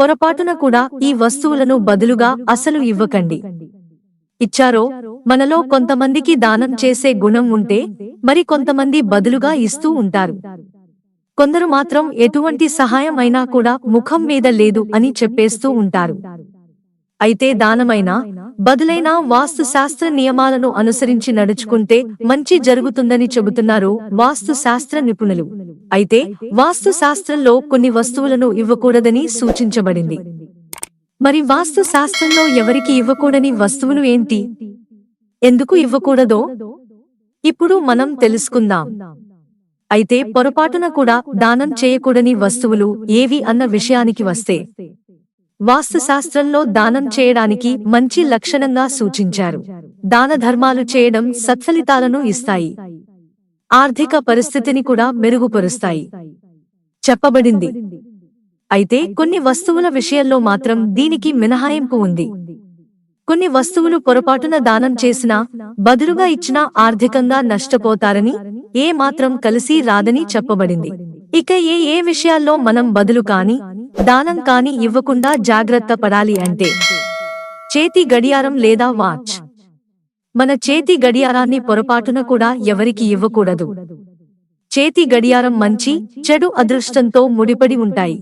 పొరపాటున కూడా ఈ వస్తువులను బదులుగా అసలు ఇవ్వకండి. ఇచ్చారో? మనలో కొంతమందికి దానం చేసే గుణం ఉంటే మరి కొంతమంది బదులుగా ఇస్తూ ఉంటారు. కొందరు మాత్రం ఎటువంటి సహాయం అయినా కూడా ముఖం మీద లేదు అని చెప్పేస్తూ ఉంటారు. అయితే దానమైనా? బదులైన వాస్తు శాస్త్ర నియమాలను అనుసరించి నడుచుకుంటే మంచి జరుగుతుందని చెబుతున్నారు వాస్తు శాస్త్ర నిపుణులు. అయితే వాస్తు శాస్త్రంలో కొన్ని వస్తువులను ఇవ్వకూడదని సూచించబడింది. మరి వాస్తు శాస్త్రంలో ఎవరికి ఇవ్వకూడని వస్తువులు ఏంటి? ఎందుకు ఇవ్వకూడదో? ఇప్పుడు మనం తెలుసుకుందాం. అయితే పొరపాటున కూడా దానం చేయకూడని వస్తువులు ఏవి అన్న విషయానికి వస్తే వాస్తుశాస్త్రంలో దానం చేయడానికి మంచి లక్షణంగా సూచించారు. దాన ధర్మాలు చేయడం సత్ఫలితాలను ఇస్తాయి. ఆర్థిక పరిస్థితిని కూడా మెరుగుపరుస్తాయి. చెప్పబడింది. అయితే కొన్ని వస్తువుల విషయంలో మాత్రం దీనికి మినహాయింపు ఉంది. కొన్ని వస్తువులు పొరపాటున దానం చేసినా బదులుగా ఇచ్చినా ఆర్థికంగా నష్టపోతారని ఏ మాత్రం కలిసి రాదని చెప్పబడింది. ఇక ఏ ఏ విషయాల్లో మనం బదులు కాని దానం కాని ఇవ్వకుండా జాగ్రత్త పడాలి అంటే చేతి గడియారం లేదా వాచ్. మన చేతి గడియారాన్ని పొరపాటున కూడా ఎవరికి ఇవ్వకూడదు. చేతి గడియారం మంచి చెడు అదృష్టంతో ముడిపడి ఉంటాయి.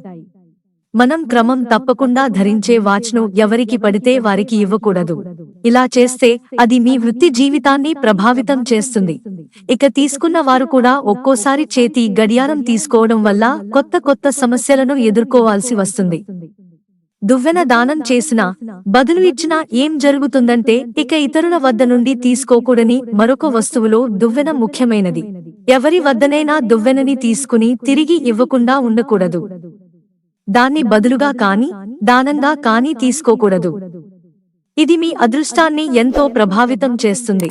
మనం క్రమం తప్పకుండా ధరించే వాచ్ను ఎవరికి పడితే వారికి ఇవ్వకూడదు. ఇలా చేస్తే అది మీ వృత్తి జీవితాన్ని ప్రభావితం చేస్తుంది. ఇక తీసుకున్న వారు కూడా ఒక్కోసారి చేతి గడియారం తీసుకోవడం వల్ల కొత్త కొత్త సమస్యలను ఎదుర్కోవాల్సి వస్తుంది. దువ్వెన దానం చేసినా బదులు ఇచ్చినా ఏం జరుగుతుందంటే ఇక ఇతరుల వద్ద నుండి తీసుకోకూడని మరొక వస్తువులో దువ్వెన ముఖ్యమైనది. ఎవరి వద్దనైనా దువ్వెనని తీసుకుని తిరిగి ఇవ్వకుండా ఉండకూడదు. దాన్ని బదులుగా కాని దానంగా కాని తీసుకోకూడదు. ఇది మీ అదృష్టాన్ని ఎంతో ప్రభావితం చేస్తుంది.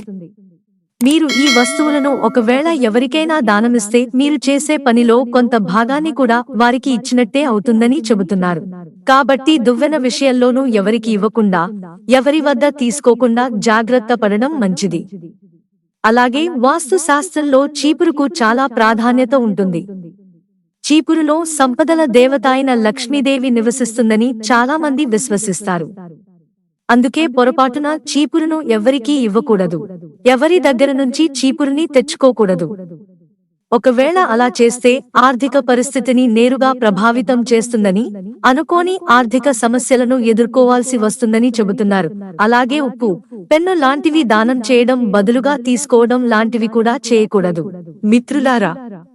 మీరు ఈ వస్తువులను ఒకవేళ ఎవరికైనా దానమిస్తే మీరు చేసే పనిలో కొంత భాగాన్ని కూడా వారికి ఇచ్చినట్టే అవుతుందని చెబుతున్నారు. కాబట్టి దువ్వెన విషయంలోనూ ఎవరికి ఇవ్వకుండా ఎవరి వద్ద తీసుకోకుండా జాగ్రత్త పడడం మంచిది. అలాగే వాస్తు శాస్త్రంలో చీపురుకు చాలా ప్రాధాన్యత ఉంటుంది. చీపురులో సంపదల దేవత అయిన లక్ష్మీదేవి నివసిస్తుందని చాలా మంది విశ్వసిస్తారు. అందుకే పొరపాటున చీపురును ఎవ్వరికీ ఇవ్వకూడదు. ఎవరి దగ్గర నుంచి చీపురుని తెచ్చుకోకూడదు. ఒకవేళ అలా చేస్తే ఆర్థిక పరిస్థితిని నేరుగా ప్రభావితం చేస్తుందని అనుకోని ఆర్థిక సమస్యలను ఎదుర్కోవాల్సి వస్తుందని చెబుతున్నారు. అలాగే ఉప్పు పెన్ను లాంటివి దానం చేయడం బదులుగా తీసుకోవడం లాంటివి కూడా చేయకూడదు. మిత్రులారా